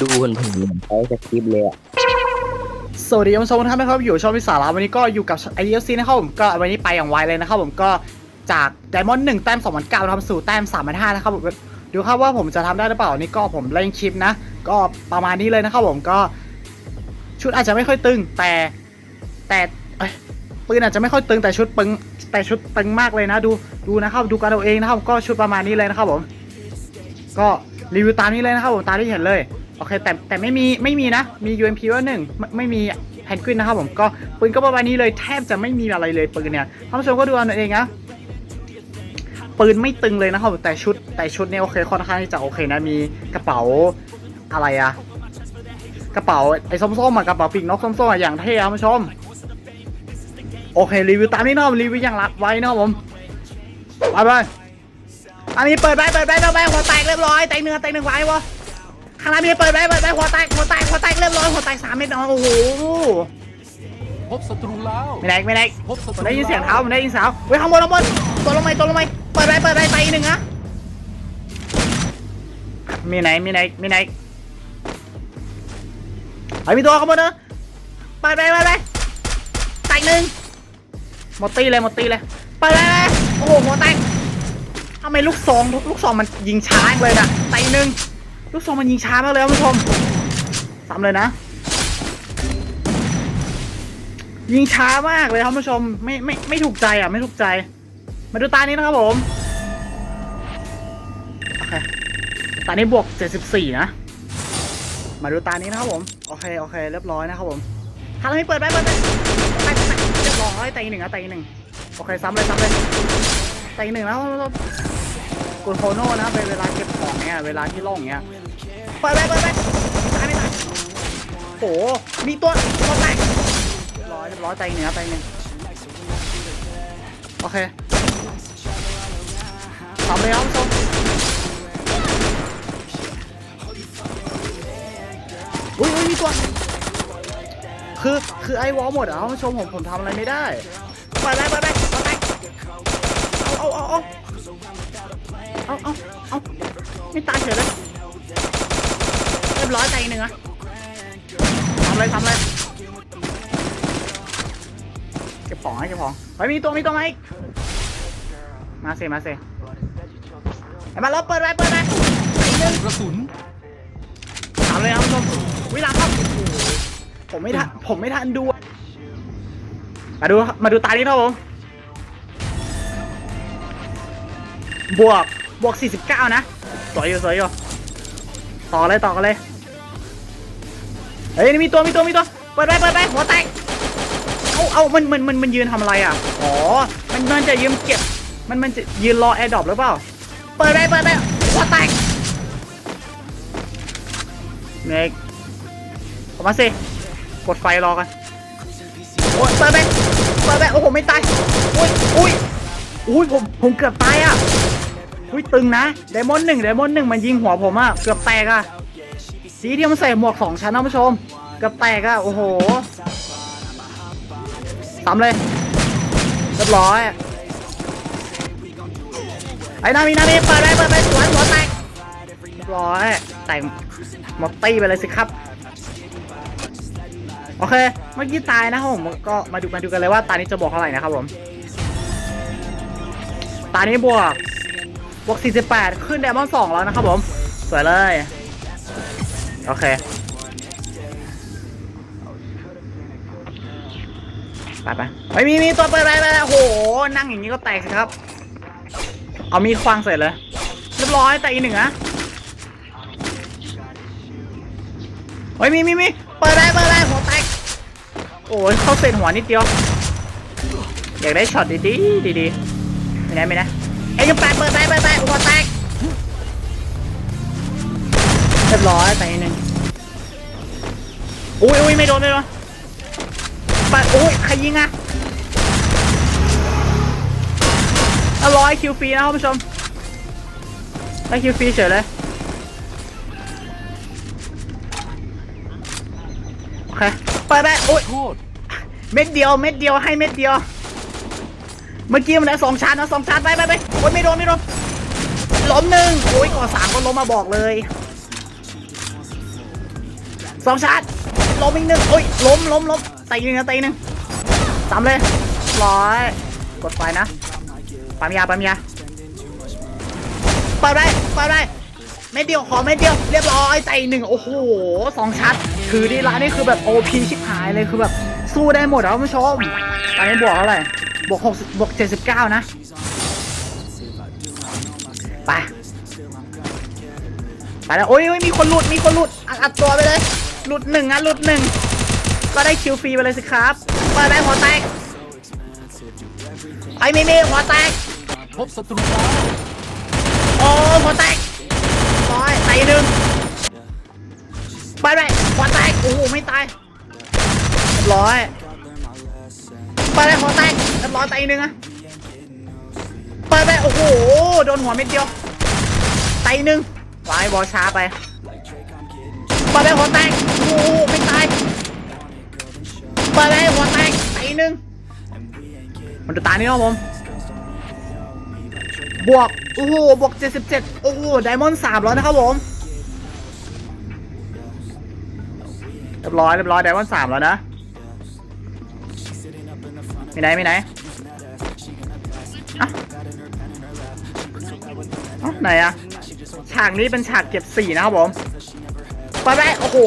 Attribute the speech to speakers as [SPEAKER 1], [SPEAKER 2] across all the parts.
[SPEAKER 1] ดูคนถึงเขาจะคลิปเลยอะ
[SPEAKER 2] สวัสดีท่านผู้ชมทุกท่านนะครับอยู่ช่องพิสาระวันนี้ก็อยู่กับไอเอฟซีนะครับผมก็วันนี้ไปอย่างไวเลยนะครับผมก็จากไดมอนด์หนึ่งแต้มสองพันเก้าทำสู่แต้มสามพันห้านะครับผมดูครับว่าผมจะทำได้หรือเปล่านี่ก็ผมเล่นคลิปนะ ก็ประมาณนี้เลยนะครับผมก็ ชุดอาจจะไม่ค่อยตึง แต่แต่ปืนอาจจะไม่ค่อยตึงแต่ชุดปึงแต่ชุดตึงมากเลยนะ ดูดูนะครับดูกันเอาเองนะครับก็ชุดประมาณนี้เลยนะครับผม ก็รีวิวตามนี้เลยนะครับผมตามที่เห็นเลย โอเคแต่แต่ไม่มีไม่มีนะ มี UMP ว่าหนึ่งไม่ไม่มีแพนกวินนะครับผมก็ปืนก็ประมาณนี้เลยแทบจะไม่มีอะไรเลยปืนเนี่ยท่านผู้ชมก็ดูเอาเองนะปืนไม่ตึงเลยนะครับแต่ชุดแต่ชุดเนี่ยโอเคค่อนข้างที่จะโอเคนะมีกระเป๋าอะไรอะกระเป๋าไอ้ส้มๆอะกระเป๋าปีกนกส้มๆอะอย่างเท่ครับท่านผู้ชมโอเครีวิวตามนี้นะครับรีวิวอย่างรักไว้นะครับผมไปไปอันนี้เปิดไปเปิดไปเปิดไปหัวแตกเรียบร้อยแตกเนื้อแตกหนึ่งไว้วะ ข้างล่างมีเปิดไปเปิดไปหัวแตกหัวแตกหัวแตกเรียบร้อยหัวแตกสามเม็ดน้องโอ้โห
[SPEAKER 3] พบศัตรูแล้ว
[SPEAKER 2] ไม่ได้ไม่ได้
[SPEAKER 3] พบศั
[SPEAKER 2] ผ
[SPEAKER 3] ต
[SPEAKER 2] ม
[SPEAKER 3] รู
[SPEAKER 2] ได้ยินเสียงเท้าผมได้ยินเสียงเท้าเฮ้ยข้างบนข้างบนตัวลงไหมตัวลงไหมเปิดไปเปิดไปไปอีกหนึ่งนะมีไหนมีไหนมีไหนไอ้ยมีตัวข้างบนเนอะเปิดไปเปิดไปแตกหนึ่งหมดตีเลยหมดตีเลยเปิดไปไปโอ้โหหัวแตกทำไมลูกซองทุกลูกซองมันยิงช้าจังเลยนะไตหนึ่ง ลูกซองมันยิงช้ามากเลยครับคุณผู้ชมซ้ำเลยนะ ยิงช้ามากเลยครับคุณผู้ชม ไม่ไม่ไม่ถูกใจอะ ไม่ถูกใจ มาดูตานี้นะครับผมโอเคตานี้บวก 74 นะ มาดูตานี้นะครับผม โอเค โอเค เรียบร้อยนะครับผมถ้าเราไม่เปิดไปเปิดไปไปไปเรียบร้อยตอีกหนึ่งนะตอีกหนึ่งโอเค ซ้ำเลยซ้ำเลยตอีกหนึ่งนะครับคุณผู้ชมกดโคโน่นะเป็นเวลาเก็บ องเนี่ยเวลาที่ล่องเนี้ยเปิดไปเปิดไปตายไม่ตายโหมีตัวตัวแตกเรียบร้อยเรียบร้อยใจหนึ่งครับใจหนึ่งโอเคทำเลยครับผู้ชมอุ้ยอุ้ยมีตัวคือคือไอ้วอลหมดอะคุณผู้ชมผมผมทำอะไรไม่ได้ไปไปไปไปไปเอาเอาเอาเอาเอาเอาเอา ไม่ตายเฉยเลยเรียบร้อยใจหนึ่งอะทำเลยทำเลยเก็บของให้เก็บของเฮ้ยมีตัวมีตัวไหมมาเซมาเซไอ้มาลบเปิดไปเปิดไปอีกหนึ่ง
[SPEAKER 3] กระสุน
[SPEAKER 2] ทำเลยครับผู้ชมวิลาครับโอ้โหผมไม่ทันผมไม่ทันดูอะมาดูมาดูตานี้ครับผมบวกบวก 49 นะ สวยอยู่สวยอยู่ต่อเลยต่อกันเลยเฮ้ยนี่มีตัวมีตัวมีตัวเปิดไปเปิดไปหัวแตกเอาเอามันมันมันมันยืนทำอะไรอะอ๋อมันมันจะยืนเก็บมันมันจะยืนรอแอร์ดรอปหรือเปล่าเปิดไปเปิดไปหัวแตกเมกออกมาสิกดไฟรอกันโอ้ยเปิดไปเปิดไปโอ้โหไม่ตายอุ้ยอุ้ยอุ้ยผมผมเกือบตายอะ อุ้ยตึงนะไดมอนหนึ่งไดมอนหนึ่งมันยิงหัวผมอะเกือบแตกอะสีที่มันใส่หมวกสองชั้นนะผู้ชมเกือบแตกอะโอ้โหทำเลยเรียบร้อยไอ้นามีนามีเปิดไปเปิดไปสวนหัวแตกเรียบร้อยแตกหมดตีไปเลยสิครับ โอเค เมื่อกี้ตายนะครับผมก็มาดูมาดูกันเลยว่าตานี้จะบวกเท่าไหร่นะครับผม ตานี้บวก บวก 48 ขึ้นไดมอนด์2แล้วนะครับผม สวยเลย โอเคไปไปไม่มีมีตัวเปิดไปไปโอ้โห นั่งอย่างนี้ก็แตกสิครับ เอามีควางเสร็จเลย เรียบร้อยแต่อีกหนึ่งนะเฮ้ยมีมีมีเปิดไปเปิดไปหัวแตก โอ้ยเข้าเส้นหัวนิดเดียว อยากได้ช็อตดีๆดีๆไม่ได้ไม่ได้เอ็งแปด ร้อยแต่อีกหนึ่งอุ้ยอุ้ยไม่โดนไม่โดนไปอุ้ยใครยิงอะอร้อยคิวฟรีนะครับผู้ชมได้คิวฟรีเฉยเลยโอเคเปิดไปอุ้ยเม็ดเดียวเม็ดเดียวให้เม็ดเดียว เมื่อกี้มันได้สองชั้นนะสองชั้นไปไปไปโอ้ยไม่โดนไม่โดนล้มหนึ่งโอ้ยก่อสามก็ล้มมาบอกเลย สองชาร์จล้มอีกหนึ่งโอ้ยล้มล้มล้มตีหนึ่งนะตีหนึ่งสามเลยร้อยกดไฟนะปั๊มยาปั๊มยาเปิดไปเปิดไปเม็ดเดียวขอเม็ดเดียวเรียบร้อยตีหนึ่งโอ้โหสองชาร์จคือดีละนี่คือแบบโอพีชิบหายเลยคือแบบสู้ได้หมดแล้วคุณผู้ชมตอนนี้บวกเท่าไหร่บวกหกบวกเจ็ดสิบเก้านะไปไปแล้วโอ้ยมีคนหลุดมีคนหลุดอัดตัวไปเลย หลุดหนึ่งอะหลุดหนึ่งก็ได้คิวฟรีไปเลยสิครับเปิดได้หัวแตกไอ้มีมีหัวแตก
[SPEAKER 3] พบศัตรู
[SPEAKER 2] โอ้หัวแตกร้อยไตหนึ่งไปไปหัวแตกโอ้โหไม่ตายร้อยไปเลยหัวแตกเรียบร้อยไตหนึ่งอะไปไปโอ้โหโดนหัวเม็ดเดียวไตหนึ่งวายบอช้าไปไปเลยหัวแตก โอ้โหไม่ตายไปเลยหัวแตกไตหนึ่งมันจะตายนี่ครับผม บวก โอ้โห บวก 77 โอ้โห ไดมอนด์3แล้วนะครับผม เรียบร้อย เรียบร้อย ไดมอนด์3แล้วนะมีไหนมีไหนอะอะไหนอะฉากนี้เป็นฉากเก็บสี่นะครับผม ไปไปโอ้โห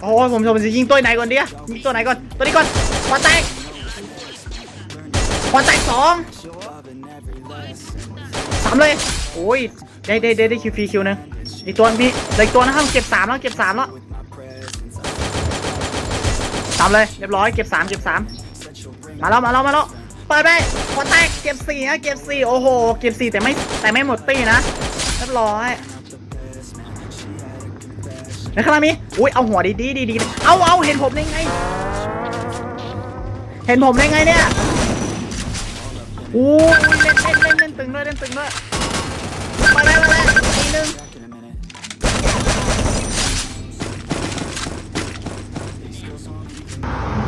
[SPEAKER 2] โอ้โหผมผมจะยิงตัวไหนก่อนดีอะยิงตัวไหนก่อนตัวนี้ก่อนหัวแตกหัวแตกสองสามเลยโอ้ยได้ได้ได้ได้คิวฟรีคิวหนึงอีกตัวมีเหลืออีกตัวนะครับเก็บสามแล้วเก็บสามแล้วสามเลยเรียบร้อยเก็บสามเก็บสามมาแล้วมาแล้วมาแล้วเปิดไปพอแตกเก็บสี่ฮะเก็บสี่โอ้โหเก็บสี่แต่ไม่แต่ไม่หมดตีนะเรียบร้อย ในข้างล่างมีอุ้ยเอาหัวดีดีดีดีเอาเอาเห็นผมได้ไง เห็นผมได้ไงเนี่ยอู้ยเล่นเล่นเล่นเล่นตึงด้วยเล่นตึงด้วยมาแล้วมาแล้วอีกหนึ่ง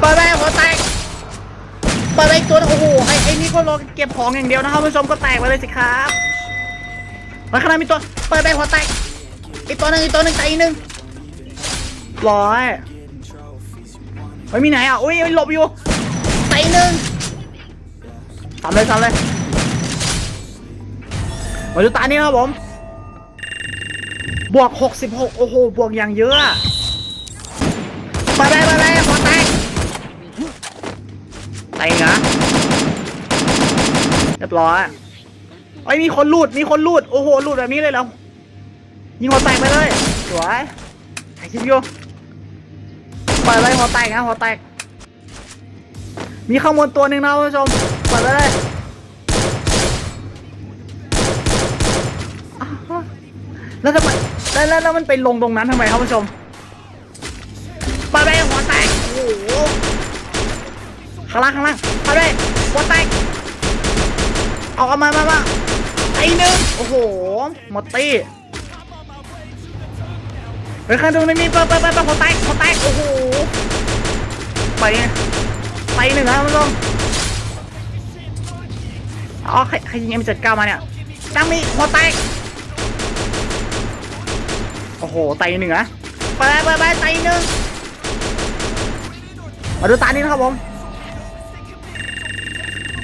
[SPEAKER 2] เปิดไปหัวแตกเปิดไปอีกตัวโอ้โหไอ้ไอ้นี่ก็รอเก็บของอย่างเดียวนะครับผู้ชมก็แตกไปเลยสิครับมาข้างหน้ามีตัวเปิดไปหัวแตกอีกตัวหนึ่งอีกตัวหนึ่งแต่อีกหนึ่ง ร้อยเฮ้ยมีไหนอะอุ้ยหลบอยู่แต่อีกหนึ่งทำเลยทำเลยมาดูตานี้นะครับผม บวก 66 โอ้โห บวกอย่างเยอะอะไปไปไปไปหัวแตกแตกนะเรียบร้อยไอ้ยมีคนลูด มีคนลูด โอ้โหลูดแบบนี้เลยเหรอยิงหัวแตกไปเลย สวยถ่ายคลิปอยู่ ไปเลยหัวแตกนะหัวแตก มีข้างบนตัวหนึ่งนะคุณผู้ชมเปิดไปเลยแล้วทำไมแล้วแล้วแล้วมันไปลงตรงนั้นทำไมครับคุณผู้ชมเปิดไปหัวแตกโอ้โหข้างล่างข้างล่างปิดไปหัวแตกเอาเอามามามาไอ้หนึ่งโอ้โหหมดตี เฮ้ยข้างตรงนี้มีเปิดเปิดเปิดเปิดหัวแตกหัวแตกโอ้โหไปไงไปหนึ่งครับคุณผู้ชมอ๋อใครใครยิงเอ็มเจ็ดเก้ามาเนี่ยดังมีหัวแตกโอ้โหไตหนึ่งอะไปไปไปไตหนึ่งมาดูตานี้นะครับผม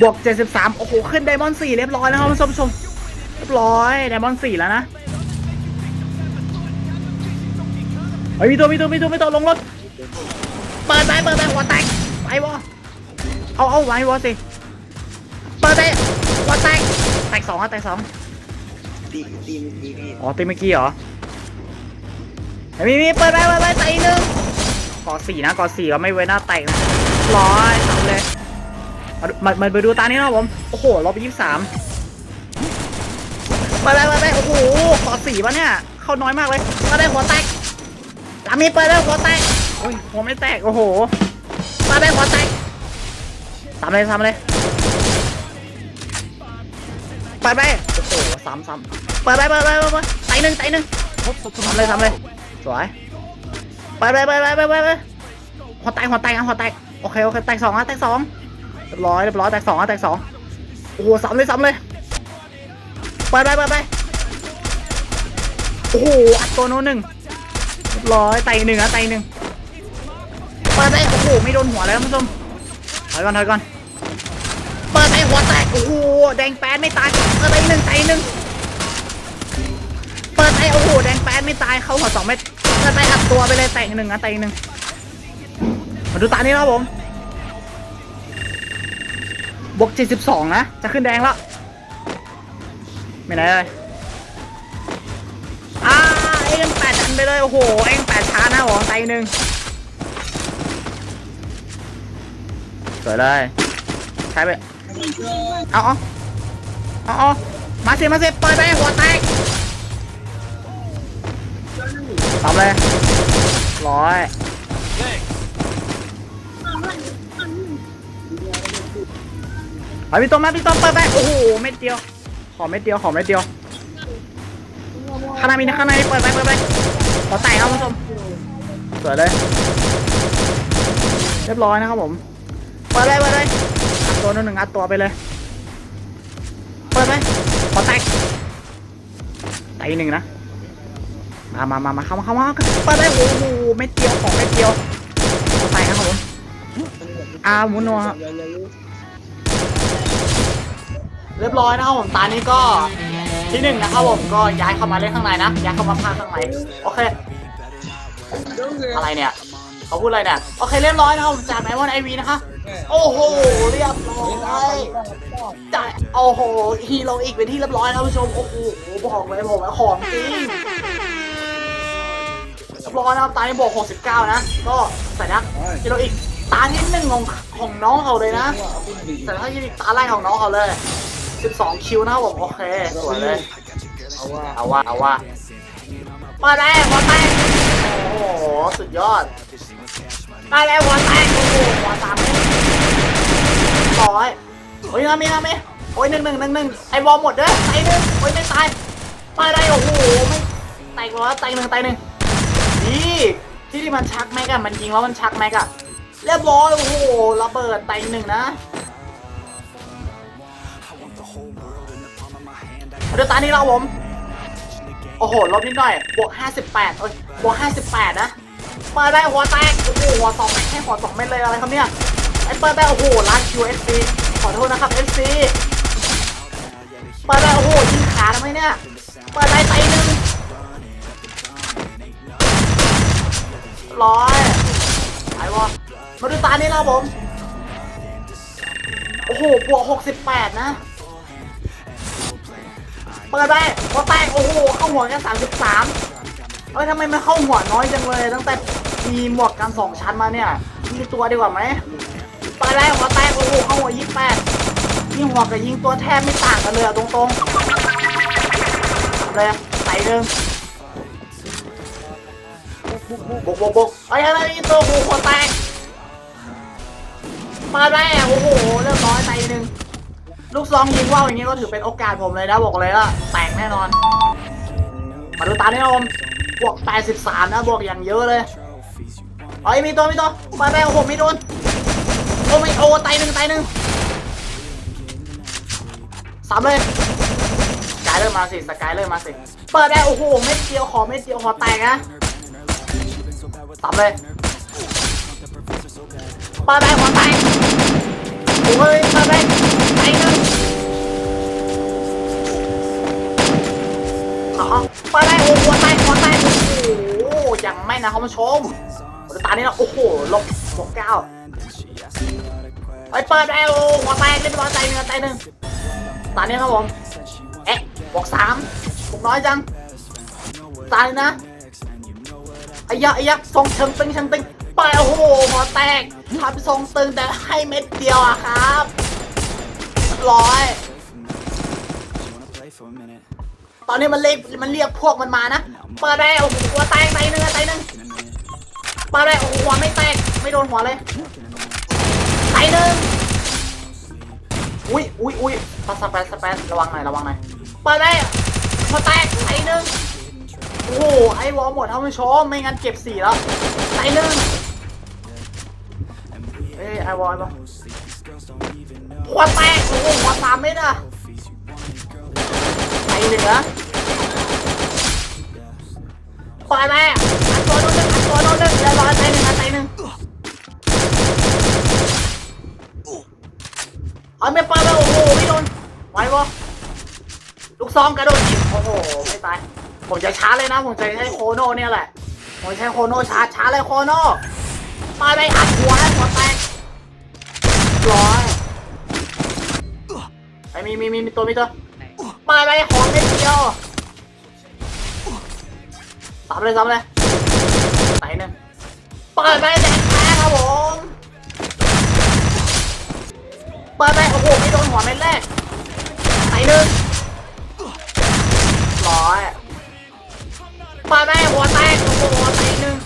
[SPEAKER 2] บวก 73 โอ้โห ขึ้นไดมอนด์4เรียบร้อยแล้วครับผู้ชม เรียบร้อยไดมอนด์4แล้วนะ เฮ้ยมีตัวมีตัวมีตัวมีตัวลงรถเปิดไปเปิดไปหัวแตกไปวะเอาเอาไว้วะสิเปิดไปหัวแตกแตกสองอะแตกสอง
[SPEAKER 1] ตีตีเมื่อกี้พี่
[SPEAKER 2] อ๋อตีเมื่อกี้เหรอเฮ้ยมีมีเปิดไปเปิดไปแตกอีกหนึ่งก่อสี่นะก่อสี่ก็ไม่เว้นหน้าแตกนะร้อยสามเลยมาดูมามาไปดูตานี้นะครับผมโอ้โหลบยี่สิบสามไปไปไปไปโอ้โหก่อสี่ปะเนี่ยเข้าน้อยมากเลยก็ได้หัวแตก ลามีเปิดได้หัวแตกโอ้ยหัวไม่แตกโอ้โหมาได้หัวแตกสามเลยสามเลยไปไปโอ้โหสามสามไปไปไปไปไปไปไตหนึ่งไตหนึ่ง
[SPEAKER 3] พบศัตรู
[SPEAKER 2] ทำเลยทำเลยสวยไปไปไปไปไปไปไปหัวแตกหัวแตกอะหัวแตกโอเคโอเคแตกสองอะแตกสองเรียบร้อยเรียบร้อยแตกสองอะแตกสองโอ้โหสามเลยสามเลยไปไปไปไปโอ้โหอัดตัวโน้นหนึ่ง เรียบร้อยไตหนึ่งนะไตหนึ่งเปิดไปโอ้โหไม่โดนหัวเลยท่านผู้ชมถอยก่อนถอยก่อนเปิดไปหัวแตกโอ้โหแดงแปดไม่ตายเปิดไปหนึ่งไตหนึ่งเปิดไปโอ้โหแดงแปดไม่ตายเข้าหัวสองเม็ดเปิดไปอัดตัวไปเลยแตกหนึ่งนะแตกหนึ่งมาดูตานี้นะครับผมบวก72นะจะขึ้นแดงแล้วไม่ไหนเลย ไปเลย โอ้โห เอ็งแปดช้านะผมไตหนึ่งสวยเลย ใช้ไป เอาเอาเอาเอามาสิ มาสิเปิดไป หัวแตกทำเลย ร้อย เอาพี่ต้มมาพี่ต้มเปิดไป โอ้โห เม็ดเดียว ขอเม็ดเดียว ขอเม็ดเดียว ข้างในมีนะข้างในเปิดไปเปิดไปขอแตกครับคุณผู้ชมสวยเลย เรียบร้อยนะครับผม เปิดเลยเปิดเลยอัดตัวหนึ่งอัดตัวไปเลย เปิดไหมขอแตกไตหนึ่งนะ มามามามาเข้ามาเข้ามาเปิดเลยโอ้โหเม็ดเดียวของเม็ดเดียวขอแตกนะครับผมอาหมุนนัวครับเรียบร้อยนะครับผมตานี้ก็ ที่หนึ่งนะครับผมก็ย้ายเข้ามาเล่นข้างในนะย้ายเข้ามาพากข้างในโอเคอะไรเนี่ยเขาพูดอะไรเนี่ยโอเคเรียบร้อยนะครับผมจากไอวอนไอวีนะคะโอ้โหเรียบร้อยจ่ายโอ้โหฮีโร่อีกเป็นที่เรียบร้อยนะท่านผู้ชมโอ้โหบอกเลยผมว่าของจริงเรียบร้อยนะครับตานี้บอก69 นะ ก็ใส่นะฮีโร่อีกตาที่หนึ่งของของน้องเขาเลยนะแต่ถ้าฮีโรอีกตาแรกของน้องเขาเลย 12 คิวนะครับผมโอเคสวยเลย
[SPEAKER 1] เอาว่า
[SPEAKER 2] เอาว่าเอาว่ามาได้หัวแตกโอ้โหสุดยอดมาแล้วหัวแตกโอ้โหหัวสามเมตรร้อยโอ้ยนามีนามีโอ้ยหนึ่งหนึ่งหนึ่งหนึ่งไอ้บอลหมดเด้อไตหนึ่งโอ้ยไม่ตายมาได้โอ้โหไม่แตกแล้วไตหนึ่งไตหนึ่งนี่ที่ที่มันชักแม็กอะมันยิงแล้วมันชักแม็กอะเรียบร้อยโอ้โหระเบิดไตหนึ่งนะ เดี๋ยวตานี้เราผม โอ้โห ลบนิดหน่อย บวก 58เอ้ย บวก 58 นะ เปิดได้หัวแตก โอ้โห หัวสองแค่หัวสองเม็ดเลยอะไรครับเนี่ย ไอ้เปิดได้โอ้โหล้านคิวเอฟซีขอโทษนะครับเอฟซีเปิดได้โอ้โหยิงขาทำไมเนี่ย เปิดได้ไตหนึ่งร้อยไอ้วะมาดูตานี้นะผม โอ้โห บวก 68 นะ เปิดไปหัวแตกโอ้โหเข้าหัวแค่สามสิบสามเอ้ยทำไมมันเข้าหัวน้อยจังเลย ตั้งแต่มีหมวกกันสองชั้นมาเนี่ยยิงตัวดีกว่าไหมเปิดไปหัวแตกโอ้โหเข้าหัวยี่แปดยิงหัวกับยิงตัวแทบไม่ต่างกันเลยตรงๆเลยไต่หนึ่งบุกบุกบุกไอ้ยอะไรนี่ตัวกูหัวแตกมาได้โอ้โหเรียบร้อยไต่หนึ่ง ลูกซองยิงว่าวอย่างนี้ก็ถือเป็นโอกาสผมเลยนะบอกเลยว่าแตกแน่นอนมาดูตาเนี่ยผมบวก 83 นะบวกอย่างเยอะเลยเอ้ยมีตัวมีตัวมาได้โอ้โหม่โดนโอ้ไม่โอ้ไตหนึ่งไตหนึ่งสามเลยสกายเลยมาสิสกายเลยมาสิเปิดได้โอ้โหเม็ดเดียวขอเม็ดเดียวขอแตกนะสามเลยเปิดได้ขอแตก อ้โหยังไม่นะคุณผู้ชมตานี้นะโอ้โหลบบวกเก้าไปเปิดได้โอ้หัวแตกเรียบร้อยใจหนึ่งใจหนึ่งตานี้ครับผมเอ๊ะบวกสามบวกน้อยจังตานี้นะไอ้ยะไอ้ยะทรงเชิงตึงเชิงตึงไปโอ้โหหัวแตกทำทรงตึงแต่ให้เม็ดเดียวอะครับร้อย ตอนนี้มันเรียกมันเรียกพวกมันมานะ เปิดได้โอ้โหหัวแตกไตหนึ่งอะไตหนึ่งเปิดได้โอ้โหหัวไม่แตกไม่โดนหัวเลยไตหนึ่งอุ้ยอุ้ยอุ้ยสเปซสเปซระวังหน่อยระวังหน่อยเปิดได้หัวแตกไตหนึ่งโอ้โหไอ้วอลหมดท่านผู้ชมไม่งั้นเก็บสี่แล้วไตหนึ่งเอ้ยไอ้วอลปะหัวแตกโอ้โหหัวสามเม็ดอะ ไปหนึ่งนะปล่อยไอัดตัวโน้นหนึ่งตัวโน้นหนึ่งเรียบร้อยหนึ่งอัดใจหนึ่งเอาไม่ปล่อยไปโอ้โหไม่โดนไหวปะลูกซองกระโดดโอ้โหไม่ตายผมจะช้าเลยนะ ผมจะใช้โคโน่เนี่ยแหละผมใช้โคโน่ช้าช้าเลยโคโน่ปล่อยไปอัดหัวให้หัวแตกร้อยไอ้มีมีมีตัวมีตัว ปล่อยไปของไม่เดียวสามเลยสามเลยไหนหนึ่งเปิดไปแดงแพ้ครับผมเปิดไปโอ้โหไม่โดนหัวเม็ดแรกไหนหนึ่งร้อยเปิดไปหัวแตกโอ้โหไหนหนึ่ง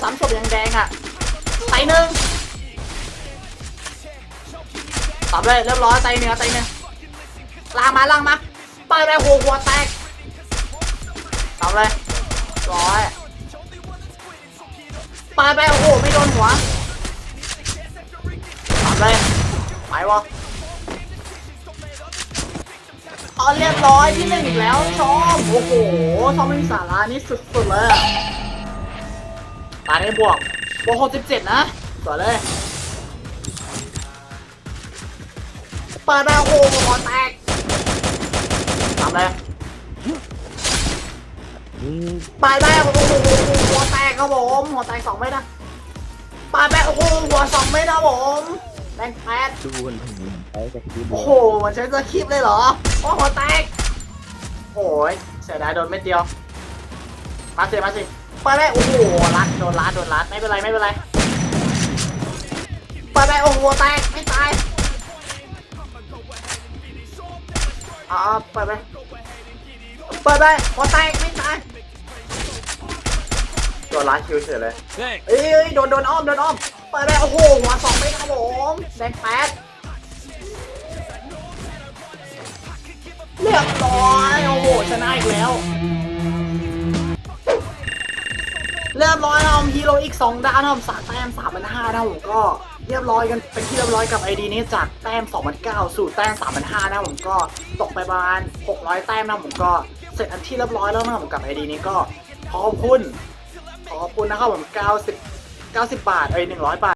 [SPEAKER 2] สามศพยังแดงอะไหนหนึ่งตอบเลยเรียบร้อยไตเนื้อไตเนื้อล่างมาล่างมาไปไปหัวหัวแตกตอบเลยร้อยไปไปโอ้โหไม่โดนหัวตอบเลยไปวะเอาเรียบร้อยที่หนึ่งอีกแล้วชอบโอ้โหชอบไม่มีสาระนี่สุดๆเลย อะตาได้บวกบวกหกสิบเจ็ดนะต่อเลยเปิดมาโอ้โหหัวแตกทำเลยปาดแม่โอ้โหหัวแตกครับผมหัวแตกสองเมตรนะปาดแม่โอ้โหหัวสองเมตรนะผมแบงแปด
[SPEAKER 1] ดูคนใช้จากคีย์บ
[SPEAKER 2] โอ้
[SPEAKER 1] อร์ด
[SPEAKER 2] โหมันใช้สคริปต์เลยเหรอโอ้หัวแตกโอ้ยเสียดายโดนเม็ดเดียวมาสิมาสิ ปาดแม่โอ้โหรัดโดนรัดโดนรัดไม่เป็นไรไม่เป็นไรปาดแม่โอ้โหหัวแตกไม่ตายอ่าเปิดไปเปิดไปหัวแตกไม่ตายโดนล้านคิวเฉยเลย
[SPEAKER 3] Thanks.
[SPEAKER 2] เอ้ยเอ้ยโดนโดนอ้อมโดนอ้อมเปิดไปโอ้โหหัวสองไม่ครับผมแดงแปดเรียบร้อยโอ้โหชนะอีกแล้ว เรียบร้อยนะครับฮีโร่อีก 2ด้านะครับสามแต้ม3 5 0 0นห้านะผมก็เรียบร้อยกันเป็นที่เรียบร้อยกับไอดีนี้จากแต้ม2,009สู่แต้ม3,005นะผมก็ตกไปประมาณ600 แต้มนะผมก็เสร็จอันที่เรียบร้อยแล้วนะผมกับไอดีนี้ก็ขอขอบคุณขอขอบคุณนะครับผม90 90 บาทเอ้ย100 บาท